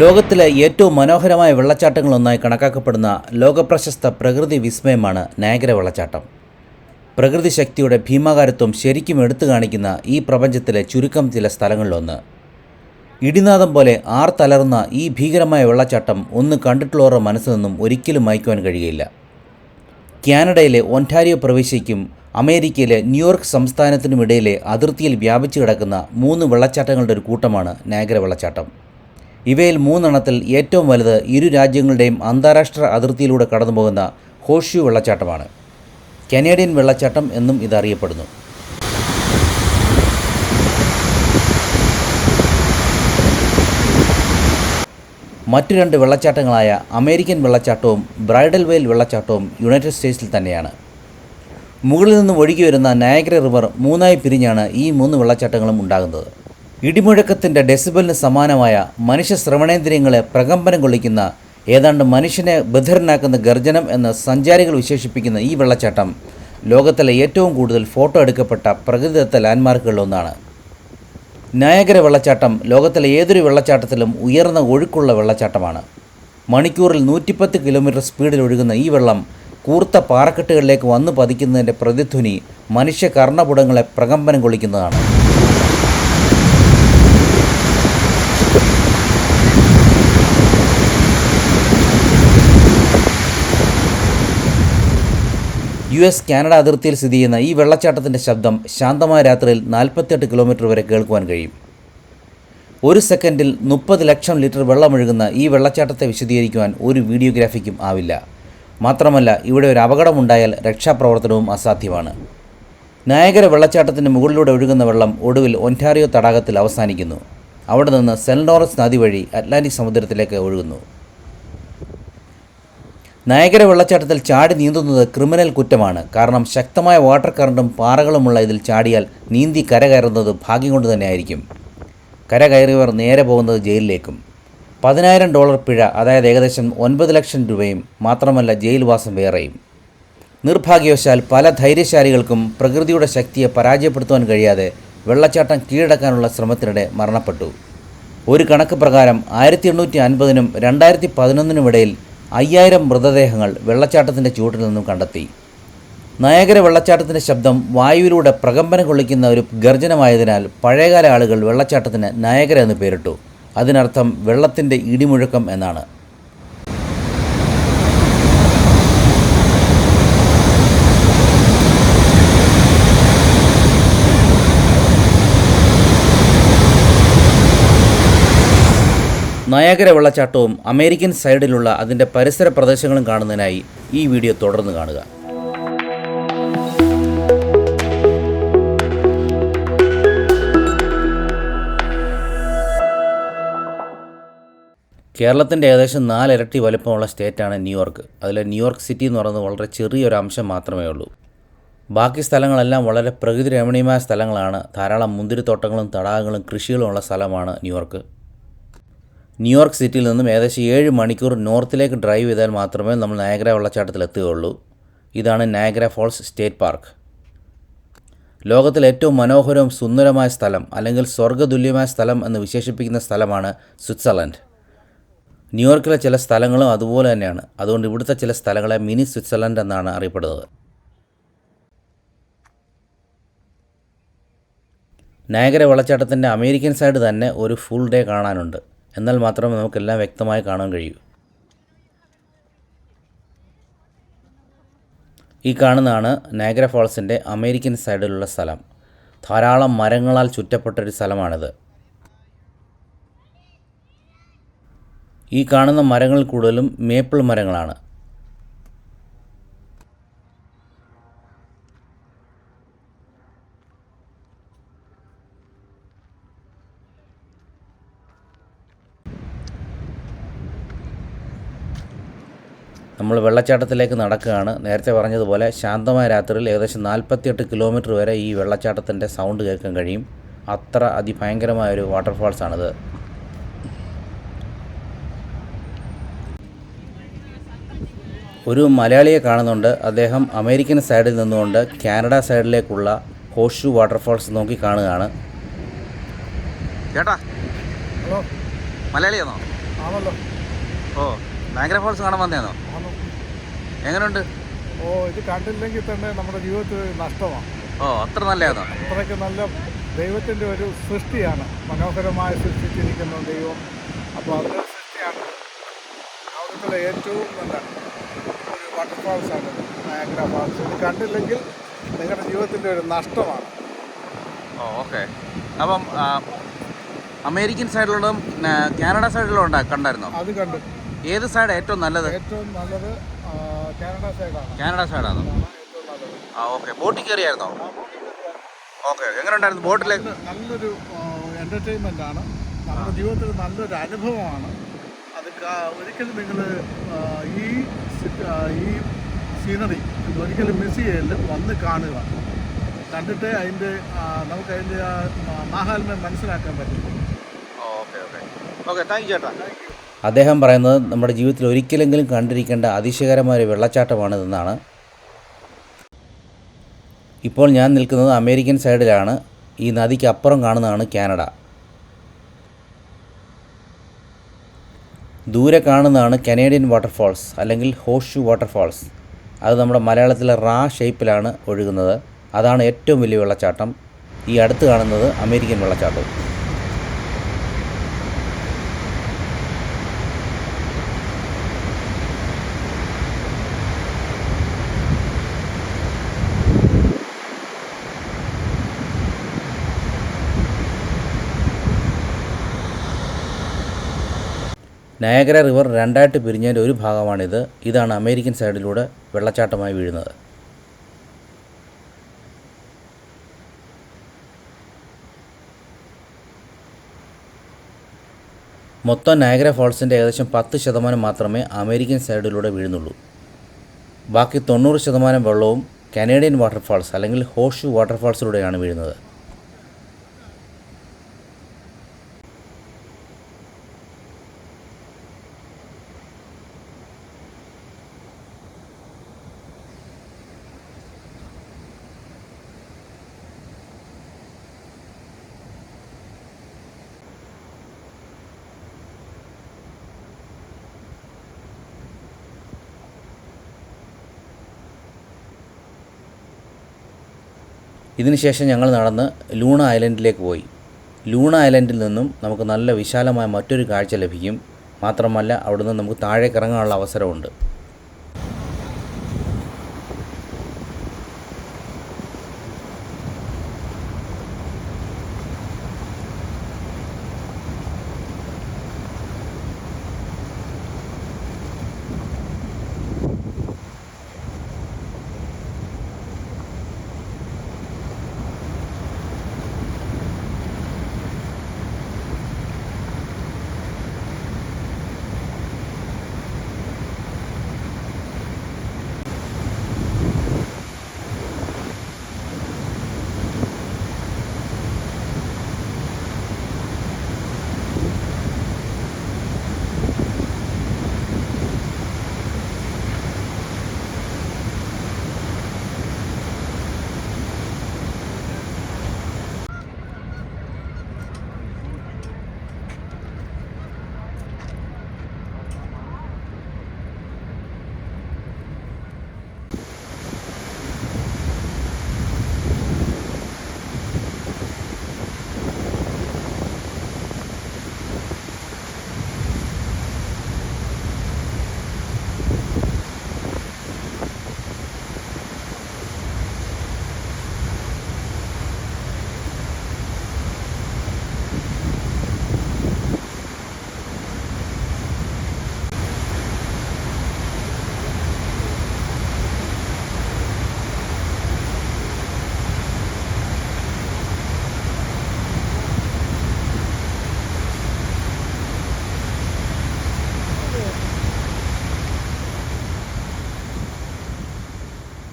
ലോകത്തിലെ ഏറ്റവും മനോഹരമായ വെള്ളച്ചാട്ടങ്ങളൊന്നായി കണക്കാക്കപ്പെടുന്ന ലോകപ്രശസ്ത പ്രകൃതി വിസ്മയമാണ് നാഗര വെള്ളച്ചാട്ടം. പ്രകൃതി ശക്തിയുടെ ഭീമാകാരത്വം ശരിക്കും എടുത്തു കാണിക്കുന്ന ഈ പ്രപഞ്ചത്തിലെ ചുരുക്കം ചില സ്ഥലങ്ങളിലൊന്ന്. ഇടിനാദം പോലെ ആർ തലർന്ന ഈ ഭീകരമായ വെള്ളച്ചാട്ടം ഒന്ന് കണ്ടിട്ടുള്ളവരുടെ മനസ്സിൽ നിന്നും ഒരിക്കലും മായ്ക്കുവാൻ കഴിയില്ല കാനഡയിലെ ഒന്റാരിയോ പ്രവിശ്യയ്ക്കും അമേരിക്കയിലെ ന്യൂയോർക്ക് സംസ്ഥാനത്തിനുമിടയിലെ അതിർത്തിയിൽ വ്യാപിച്ചു കിടക്കുന്ന മൂന്ന് വെള്ളച്ചാട്ടങ്ങളുടെ ഒരു കൂട്ടമാണ് നാഗര വെള്ളച്ചാട്ടം. ഇവയിൽ മൂന്നെണ്ണത്തിൽ ഏറ്റവും വലുത് ഇരു രാജ്യങ്ങളുടെയും അന്താരാഷ്ട്ര അതിർത്തിയിലൂടെ കടന്നുപോകുന്ന ഹോഷ്യൂ വെള്ളച്ചാട്ടമാണ്. കനേഡിയൻ വെള്ളച്ചാട്ടം എന്നും ഇതറിയപ്പെടുന്നു. മറ്റു രണ്ട് വെള്ളച്ചാട്ടങ്ങളായ അമേരിക്കൻ വെള്ളച്ചാട്ടവും ബ്രൈഡൽ വെയിൽ വെള്ളച്ചാട്ടവും യുണൈറ്റഡ് സ്റ്റേറ്റ്സിൽ തന്നെയാണ്. മുകളിൽ നിന്നും ഒഴുകി വരുന്ന നയഗ്ര റിവർ മൂന്നായി പിരിഞ്ഞാണ് ഈ മൂന്ന് വെള്ളച്ചാട്ടങ്ങളും ഉണ്ടാകുന്നത്. ഇടിമുഴക്കത്തിന്റെ ഡെസിബലിന് സമാനമായ മനുഷ്യ ശ്രവണേന്ദ്രിയങ്ങളെ പ്രകമ്പനം കൊള്ളിക്കുന്ന ഏതാണ്ട് മനുഷ്യനെ ബധിരനാക്കുന്ന ഗർജനം എന്ന് സഞ്ചാരികൾ വിശേഷിപ്പിക്കുന്ന ഈ വെള്ളച്ചാട്ടം ലോകത്തിലെ ഏറ്റവും കൂടുതൽ ഫോട്ടോ എടുക്കപ്പെട്ട പ്രകൃതിദത്ത ലാൻഡ്മാർക്കുകളിലൊന്നാണ്. നയഗര വെള്ളച്ചാട്ടം ലോകത്തിലെ ഏതൊരു വെള്ളച്ചാട്ടത്തിലും ഉയർന്ന ഒഴുക്കുള്ള വെള്ളച്ചാട്ടമാണ്. മണിക്കൂറിൽ നൂറ്റിപ്പത്ത് കിലോമീറ്റർ സ്പീഡിൽ ഒഴുകുന്ന ഈ വെള്ളം കൂർത്ത പാറക്കെട്ടുകളിലേക്ക് വന്നു പതിക്കുന്നതിന്റെ പ്രതിധ്വനി മനുഷ്യ കർണപുടങ്ങളെ പ്രകമ്പനം കൊള്ളിക്കുന്നതാണ്. യു എസ് കാനഡ അതിർത്തിയിൽ സ്ഥിതി ചെയ്യുന്ന ഈ വെള്ളച്ചാട്ടത്തിന്റെ ശബ്ദം ശാന്തമായ രാത്രിയിൽ നാൽപ്പത്തെട്ട് കിലോമീറ്റർ വരെ കേൾക്കുവാൻ കഴിയും. ഒരു സെക്കൻഡിൽ മുപ്പത് ലക്ഷം ലിറ്റർ വെള്ളമൊഴുകുന്ന ഈ വെള്ളച്ചാട്ടത്തെ വിശദീകരിക്കുവാൻ ഒരു വീഡിയോഗ്രാഫിക്കും ആവില്ല. മാത്രമല്ല ഇവിടെ ഒരു അപകടമുണ്ടായാൽ രക്ഷാപ്രവർത്തനവും അസാധ്യമാണ്. നായകര വെള്ളച്ചാട്ടത്തിന് മുകളിലൂടെ ഒഴുകുന്ന വെള്ളം ഒടുവിൽ ഒന്റാറിയോ തടാകത്തിൽ അവസാനിക്കുന്നു. അവിടെ നിന്ന് സെന്റ് ലോറൻസ് നദി വഴി അറ്റ്ലാന്റിക് സമുദ്രത്തിലേക്ക് ഒഴുകുന്നു. നയഗര വെള്ളച്ചാട്ടത്തിൽ ചാടി നീന്തുന്നത് ക്രിമിനൽ കുറ്റമാണ്. കാരണം ശക്തമായ വാട്ടർ കറണ്ടും പാറകളുമുള്ള ഇതിൽ ചാടിയാൽ നീന്തി കര കയറുന്നത് ഭാഗ്യം കൊണ്ട് തന്നെയായിരിക്കും. കര കയറിയവർ നേരെ പോകുന്നത് ജയിലിലേക്കും. പതിനായിരം ഡോളർ പിഴ അതായത് ഏകദേശം ഒൻപത് ലക്ഷം രൂപയും മാത്രമല്ല ജയിൽവാസം വേറെയും. നിർഭാഗ്യവശാൽ പല ധൈര്യശാലികൾക്കും പ്രകൃതിയുടെ ശക്തിയെ പരാജയപ്പെടുത്തുവാൻ കഴിയാതെ വെള്ളച്ചാട്ടം കീഴടക്കാനുള്ള ശ്രമത്തിനിടെ മരണപ്പെട്ടു. ഒരു കണക്ക് പ്രകാരം ആയിരത്തി എണ്ണൂറ്റി അൻപതിനും രണ്ടായിരത്തി പതിനൊന്നിനും ഇടയിൽ അയ്യായിരം മൃതദേഹങ്ങൾ വെള്ളച്ചാട്ടത്തിന്റെ ചൂട്ടിൽ നിന്നും കണ്ടെത്തി. നയകര വെള്ളച്ചാട്ടത്തിന്റെ ശബ്ദം വായുവിലൂടെ പ്രകമ്പനം കൊള്ളിക്കുന്ന ഒരു ഗർജനമായതിനാൽ പഴയകാല ആളുകൾ വെള്ളച്ചാട്ടത്തിന് നയഗര എന്ന് പേരിട്ടു. അതിനർത്ഥം വെള്ളത്തിന്റെ ഇടിമുഴക്കം എന്നാണ്. നയഗര വെള്ളച്ചാട്ടവും അമേരിക്കൻ സൈഡിലുള്ള അതിന്റെ പരിസര പ്രദേശങ്ങളും കാണുന്നതിനായി ഈ വീഡിയോ തുടർന്ന് കാണുക. കേരളത്തിന്റെ ഏകദേശം നാലിരട്ടി വലിപ്പമുള്ള സ്റ്റേറ്റാണ് ന്യൂയോർക്ക്. അതിൽ ന്യൂയോർക്ക് സിറ്റി എന്ന് പറയുന്നത് വളരെ ചെറിയൊരു അംശം മാത്രമേ ഉള്ളൂ. ബാക്കി സ്ഥലങ്ങളെല്ലാം വളരെ പ്രകൃതി രമണീയമായ സ്ഥലങ്ങളാണ്. ധാരാളം മുന്തിരിത്തോട്ടങ്ങളും തടാകങ്ങളും കൃഷികളും ഉള്ള സ്ഥലമാണ് ന്യൂയോർക്ക്. ന്യൂയോർക്ക് സിറ്റിയിൽ നിന്നും ഏകദേശം ഏഴ് മണിക്കൂർ നോർത്തിലേക്ക് ഡ്രൈവ് ചെയ്താൽ മാത്രമേ നമ്മൾ നയഗ്ര വെള്ളച്ചാട്ടത്തിൽ എത്തുകയുള്ളൂ. ഇതാണ് നയഗ്ര ഫോൾസ് സ്റ്റേറ്റ് പാർക്ക്. ലോകത്തിലെ ഏറ്റവും മനോഹരവും സുന്ദരമായ സ്ഥലം അല്ലെങ്കിൽ സ്വർഗതുല്യമായ സ്ഥലം എന്ന് വിശേഷിപ്പിക്കുന്ന സ്ഥലമാണ് സ്വിറ്റ്സർലൻഡ്. ന്യൂയോർക്കിലെ ചില സ്ഥലങ്ങളും അതുപോലെ തന്നെയാണ്. അതുകൊണ്ട് ഇവിടുത്തെ ചില സ്ഥലങ്ങളെ മിനി സ്വിറ്റ്സർലൻഡ് എന്നാണ് അറിയപ്പെടുന്നത്. നയഗര വെള്ളച്ചാട്ടത്തിന്റെ അമേരിക്കൻ സൈഡ് തന്നെ ഒരു ഫുൾ ഡേ കാണാനുണ്ട്. എന്നാൽ മാത്രമേ നമുക്കെല്ലാം വ്യക്തമായി കാണാൻ കഴിയൂ. ഈ കാണുന്നതാണ് നാഗ്ര ഫോൾസിന്റെ അമേരിക്കൻ സൈഡിലുള്ള സ്ഥലം. ധാരാളം മരങ്ങളാൽ ചുറ്റപ്പെട്ട ഒരു സ്ഥലമാണിത്. ഈ കാണുന്ന മരങ്ങൾ കൂടുതലും മേപ്പിൾ മരങ്ങളാണ്. നമ്മൾ വെള്ളച്ചാട്ടത്തിലേക്ക് നടക്കുകയാണ്. നേരത്തെ പറഞ്ഞതുപോലെ ശാന്തമായ രാത്രിയിൽ ഏകദേശം നാൽപ്പത്തിയെട്ട് കിലോമീറ്റർ വരെ ഈ വെള്ളച്ചാട്ടത്തിന്റെ സൗണ്ട് കേൾക്കാൻ കഴിയും. അത്ര അതിഭയങ്കരമായ ഒരു വാട്ടർഫാൾസാണിത് ഒരു മലയാളിയെ കാണുന്നുണ്ട്. അദ്ദേഹം അമേരിക്കൻ സൈഡിൽ നിന്നുകൊണ്ട് കാനഡ സൈഡിലേക്കുള്ള ഹോഷു വാട്ടർഫാൾസ് നോക്കി കാണുകയാണ്. ചേട്ടാ? ഹലോ. മലയാളിയാണോ? ആണല്ലോ. ഓ. നയഗ്ര ഫോൾസ് കാണാൻ വന്നേന്നോ? എങ്ങനെയുണ്ട് ഓ ഇത് കണ്ടില്ലെങ്കിൽ തന്നെ നമ്മുടെ ജീവിതത്തിൽ നഷ്ടമാണ് ഓ അത്ര നല്ലതാണോ? അത്രയ്ക്ക് നല്ല ദൈവത്തിന്റെ ഒരു സൃഷ്ടിയാണ്. മനോഹരമായി സൃഷ്ടിച്ചിരിക്കുന്ന ദൈവം. അപ്പോൾ അതിന്റെ സൃഷ്ടിയാണ് അവിടുത്തെ ഏറ്റവും നല്ല ഒരു വാട്ടർഫാൾസ് ആണ് നയഗ്ര ഫാൾസ് ഇത് കണ്ടില്ലെങ്കിൽ നിങ്ങളുടെ ജീവിതത്തിന്റെ ഒരു നഷ്ടമാണ്. ഓ ഓക്കെ. അപ്പം അമേരിക്കൻ സൈഡിലുള്ളതും കാനഡ കാനഡ ഉണ്ടാ കണ്ടായിരുന്നോ? അത് കണ്ടു. ഏത് സൈഡ് ഏറ്റവും നല്ലത്? ഏറ്റവും നല്ലത് കാനഡ സൈഡാണ്. കാനഡ സൈഡാണോ? ആ ഓക്കെ. ബോട്ടിൽ കയറിയായിരുന്നോ? ഓക്കെ എങ്ങനെ ഉണ്ടായിരുന്നു ബോട്ടിൽ നല്ലൊരു എന്റർടൈൻമെന്റ് ആണ്. നമ്മുടെ ജീവിതത്തിൽ നല്ലൊരു അനുഭവമാണ്. അത് ഒരിക്കലും നിങ്ങൾ ഈ ഈ സീനറി ഒരിക്കലും മിസ് ചെയ്യല്ല വന്ന് കാണുക. കണ്ടിട്ട് അതിന്റെ നമുക്ക് അതിന്റെ മാഹാത്മ്യം മനസ്സിലാക്കാൻ പറ്റും. ഓക്കെ താങ്ക് യു ചേട്ടാ. അദ്ദേഹം പറയുന്നത് നമ്മുടെ ജീവിതത്തിൽ ഒരിക്കലെങ്കിലും കണ്ടിരിക്കേണ്ട അതിശയകരമായ ഒരു വെള്ളച്ചാട്ടമാണിതെന്നാണ് ഇപ്പോൾ ഞാൻ നിൽക്കുന്നത് അമേരിക്കൻ സൈഡിലാണ്. ഈ നദിക്ക് അപ്പുറം കാണുന്നതാണ് കാനഡ. ദൂരെ കാണുന്നതാണ് കനേഡിയൻ വാട്ടർഫാൾസ് അല്ലെങ്കിൽ ഹോഷു വാട്ടർഫാൾസ്. അത് നമ്മുടെ മലയാളത്തിലെ റാ ഷേപ്പിലാണ് ഒഴുകുന്നത്. അതാണ് ഏറ്റവും വലിയ വെള്ളച്ചാട്ടം. ഈ അടുത്ത് കാണുന്നത് അമേരിക്കൻ വെള്ളച്ചാട്ടവും നയഗ്ര റിവർ രണ്ടായിട്ട് പിരിഞ്ഞതിന്റെ ഒരു ഭാഗമാണിത്. ഇതാണ് അമേരിക്കൻ സൈഡിലൂടെ വെള്ളച്ചാട്ടമായി വീഴുന്നത്. മൊത്തം നയഗ്ര ഫോൾസിന്റെ ഏകദേശം പത്ത് ശതമാനം മാത്രമേ അമേരിക്കൻ സൈഡിലൂടെ വീഴുന്നുള്ളൂ. ബാക്കി തൊണ്ണൂറ് ശതമാനം വെള്ളവും കനേഡിയൻ വാട്ടർഫാൾസ് അല്ലെങ്കിൽ ഹോഷു വാട്ടർഫാൾസിലൂടെയാണ് വീഴുന്നത്. ഇതിനുശേഷം ഞങ്ങൾ നടന്ന് ലൂണ ഐലൻഡിലേക്ക് പോയി. ലൂണ ഐലൻഡിൽ നിന്നും നമുക്ക് നല്ല വിശാലമായ മറ്റൊരു കാഴ്ച ലഭിക്കും. മാത്രമല്ല അവിടുന്ന് നമുക്ക് താഴേക്ക് ഇറങ്ങാനുള്ള അവസരമുണ്ട്.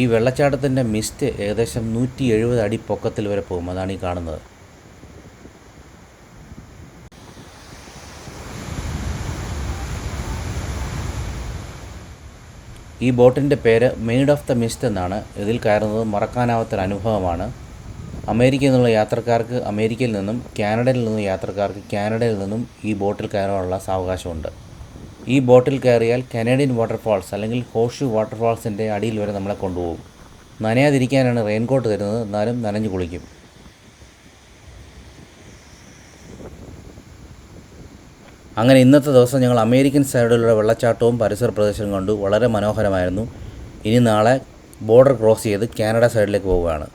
ഈ വെള്ളച്ചാട്ടത്തിന്റെ മിസ്റ്റ് ഏകദേശം നൂറ്റി എഴുപത് അടി പൊക്കത്തിൽ വരെ പോകും. അതാണ് ഈ കാണുന്നത്. ഈ ബോട്ടിന്റെ പേര് മെയ്ഡ് ഓഫ് ദ മിസ്റ്റ് എന്നാണ്. ഇതിൽ കയറുന്നത് മറക്കാനാവാത്തൊരു അനുഭവമാണ്. അമേരിക്കയിൽ നിന്നുള്ള യാത്രക്കാർക്ക് അമേരിക്കയിൽ നിന്നും കാനഡയിൽ നിന്നും യാത്രക്കാർക്ക് കാനഡയിൽ നിന്നും ഈ ബോട്ടിൽ കയറാനുള്ള സാവകാശമുണ്ട്. ഈ ബോട്ടിൽ കയറിയാൽ കനേഡിയൻ വാട്ടർഫാൾസ് അല്ലെങ്കിൽ ഹോഷു വാട്ടർഫാൾസിന്റെ അടിയിൽ വരെ നമ്മളെ കൊണ്ടുപോകും. നനയാതിരിക്കാനാണ് റെയിൻകോട്ട് തരുന്നത്. എന്നാലും നനഞ്ഞു കുളിക്കും. അങ്ങനെ ഇന്നത്തെ ദിവസം ഞങ്ങൾ അമേരിക്കൻ സൈഡിലുള്ള വെള്ളച്ചാട്ടവും പരിസര പ്രദേശവും കണ്ടു. വളരെ മനോഹരമായിരുന്നു. ഇനി നാളെ ബോർഡർ ക്രോസ് ചെയ്ത് കാനഡ സൈഡിലേക്ക് പോവുകയാണ്.